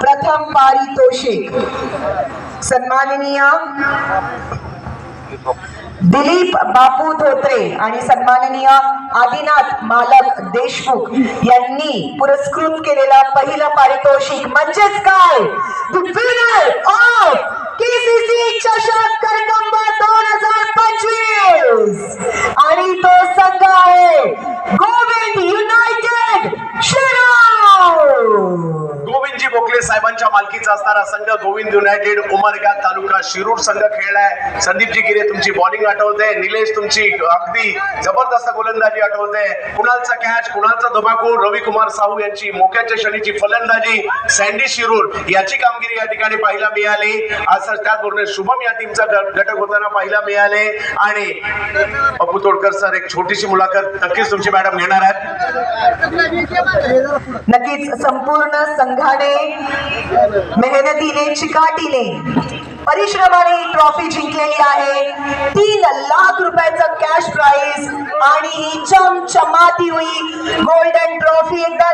प्रथम पारितोषिक. सन्माननीय दिलीप बापू धोत्रे आणि सन्माननीय आदिनाथ मालक देशमुख यांनी पुरस्कृत केलेला पहिला पारितोषिक म्हणजेच काय? साहेबांच्या मालकीचा असणारा संघ गोविंद युनायटेड उमरगा तालुका शिरूर संघ खेळलाय. संदीपजी गिरे तुमची बॉलिंग आठवते. निलेश तुमची अगदी जबरदस्त गोलंदाजी आठवते. कुणालचा कॅच कुणालचा धुमाकूळ? रवी कुमार साहू यांची मोक्याच्या शनीची फलंदाजी. सँडी शिरूर याची कामगिरी या ठिकाणी पाहायला मिळाली. असं त्याचबरोबर शुभम या टीमचा घटक होताना पाहायला मिळाले. आणि पप्पू तोडकर सर एक छोटीशी मुलाखत नक्कीच तुमची मॅडम घेणार आहेत. नक्कीच संपूर्ण संघाने मेहनतीने चिकाटीने परिश्रमाने ही ट्रॉफी जिंकलेली आहे. तीन लाख रुपयाचं कॅश प्राइज आणि ही चमचमाती हुई गोल्डन ट्रॉफी एकदा